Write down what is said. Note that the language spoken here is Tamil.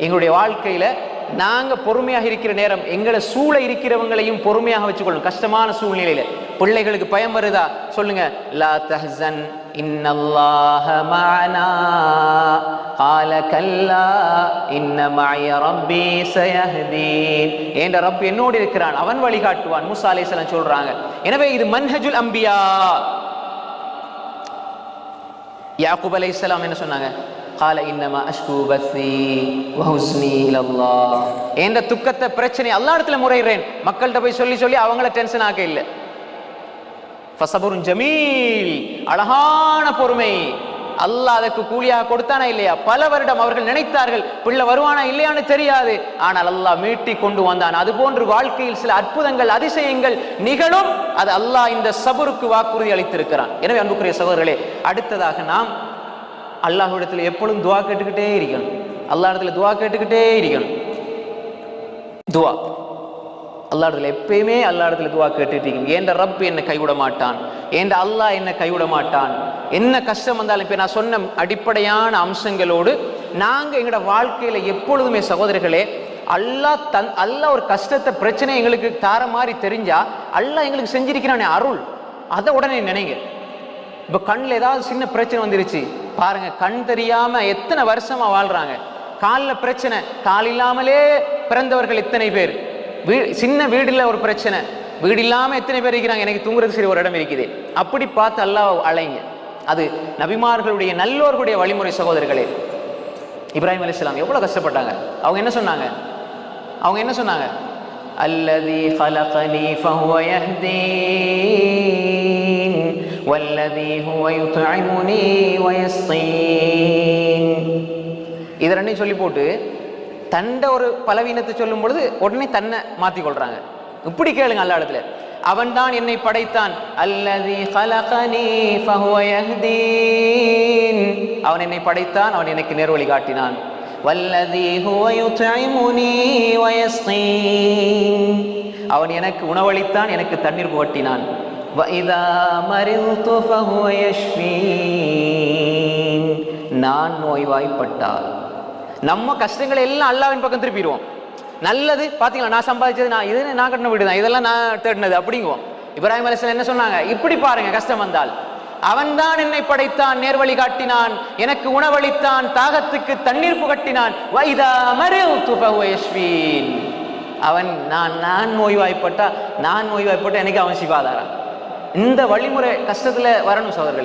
எங்களுடைய வாழ்க்கையில் நாங்கள் பொறுமையாக இருக்கிற நேரம் எங்களை சூழ இருக்கிறவங்களையும் பொறுமையாக வச்சுக்கொள்ளும். கஷ்டமான சூழ்நிலையில். பிள்ளைகளுக்கு பயம் வருதா? சொல்லுங்க. லா தஹன் இன்னல்லாஹ மானா கால கல்லா இன்ன மாய ரப்பி சயஹதீன். என்ற ரப் என்னோடு இருக்கிறான். அவன் வழிகாட்டுவான். மூசா அலைஹிஸ்ஸலாம் சொல்றாங்க. எனவே இது மன்ஹஜுல் அம்பியா. யாக்கூப் அலைஹிஸ்ஸலாம் என்ன சொன்னாங்க? கால இன்னமா அஷ்கு பஸ்னி வஹுஸ்னி இலல்லா என்ற துக்கத்தை பிரச்சனை அல்லா இடத்துல முறையிறேன் மக்கள்கிட்ட போய் சொல்லி சொல்லி அவங்கள டென்ஷன் ஆக இல்லை. ஃபசபுரும் ஜமீல் அழகான பொறுமை. அல்லாஹ் அதற்கு கூலியாக கொடுத்தானா இல்லையா? பல வருடம் அவர்கள் நினைத்தார்கள் பிள்ளை வருவானா இல்லையான்னு தெரியாது. ஆனால் அல்லாஹ் மீட்டி கொண்டு வந்தான். அது போன்று வாழ்க்கையில் சில அற்புதங்கள் அதிசயங்கள் நிகழும். அது அல்லாஹ் இந்த சபுருக்கு வாக்குறுதி அளித்திருக்கிறான். எனவே அன்புக்குரிய சகோதரர்களே அடுத்ததாக நாம் அல்லாஹ்விடத்தில் எப்பொழுதும் துவா கேட்டுக்கிட்டே இருக்கணும். அல்லாஹ் இடத்துல துவா கேட்டுக்கிட்டே இருக்கணும். துவா. அல்லாஹ்விடத்தில் எப்பயுமே அல்லாஹ்விடத்தில் துவா கேட்டுட்டு இருக்கணும். ஏண்ட ரப் என்னை கைவிட மாட்டான்? ஏண்ட அல்லாஹ் என்னை கைவிட மாட்டான்? என்ன கஷ்டம் வந்தாலும் இப்போ நான் சொன்ன அடிப்படையான அம்சங்களோடு நாங்கள் எங்களோட வாழ்க்கையில் எப்பொழுதுமே சகோதரர்களே அல்லாஹ் தன் அல்லாஹ் ஒரு கஷ்டத்தை பிரச்சனை எங்களுக்கு தார மாதிரி தெரிஞ்சா அல்லாஹ் எங்களுக்கு செஞ்சிருக்கிறானே அருள். அதை உடனே நினைங்க. இப்போ கண்ணில் ஏதாவது சின்ன பிரச்சனை வந்துருச்சு. பாருங்க கண் தெரியாம எத்தனை வருஷமா வாழ்றாங்க? காலில் பிரச்சனை கால் இல்லாமலே பிறந்தவர்கள் இத்தனை பேர். வீ சின்ன வீடில் ஒரு பிரச்சனை. வீடு இல்லாமல் எத்தனை பேர் இருக்கிறாங்க? எனக்கு தூங்குறது சரி ஒரு இடம் இருக்குது. அப்படி பார்த்து அல்லாஹ் அலைங்க அது நபிமார்களுடைய நல்லோர்களுடைய வழிமுறை சகோதரர்களே. இப்ராஹிம் அலி இஸ்லாம் எவ்வளோ கஷ்டப்பட்டாங்க? அவங்க என்ன சொன்னாங்க? அவங்க என்ன சொன்னாங்க? அல்லதி ஃபலகனி ஃபஹுவ வல்லதி ஹுவயுத்இமுனி வயஸ்ஸீன் இது ரெண்டையும் சொல்லி போட்டு தண்ட ஒரு பலவீனத்தை சொல்லும் பொழுது உடனே தன்னை மாற்றிக்கொள்கிறாங்க இப்படி கேளுங்க அல்ல இடத்துல. அவன் தான் என்னை படைத்தான். அல்லதி ஹலகனி ஃபஹுவயஹ்தீன் அவன் என்னை படைத்தான் அவன் எனக்கு நேர்வழி காட்டினான். வல்லதி ஹுவயுத்இமுனி வயஸ்ஸீன் அவன் எனக்கு உணவளித்தான் எனக்கு தண்ணீர் புகட்டினான். வைதா மறித்து ஃபஹுவயஸ்வீன் நான் நோய்வாய்ப்பட்டால் நம்ம கஷ்டங்களை எல்லாம் அல்லாவின் பக்கம் திருப்பிடுவோம் நல்லது பார்த்தீங்களா நான் சம்பாதிச்சது நான் இது நான் கட்டின வீடு தான் இதெல்லாம் நான் தேடினது அப்படிங்குவோம் இப்ராஹிம் அலிஸ்லாம் என்ன சொன்னாங்க? இப்படி பாருங்க கஷ்டம் வந்தால். அவன்தான் என்னை படைத்தான் நேர்வழி காட்டினான் எனக்கு உணவளித்தான் தாகத்துக்கு தண்ணீர் புகட்டினான். வைதா மருத்துவ அவன் நான் நான் நோய்வாய்ப்பட்டா நான் நோய்வாய்ப்பட்ட எனக்கு அவன் சிவாதாரம் இந்த வழிமுறை கஷ்டத்தில் வரணும் சோதர்களே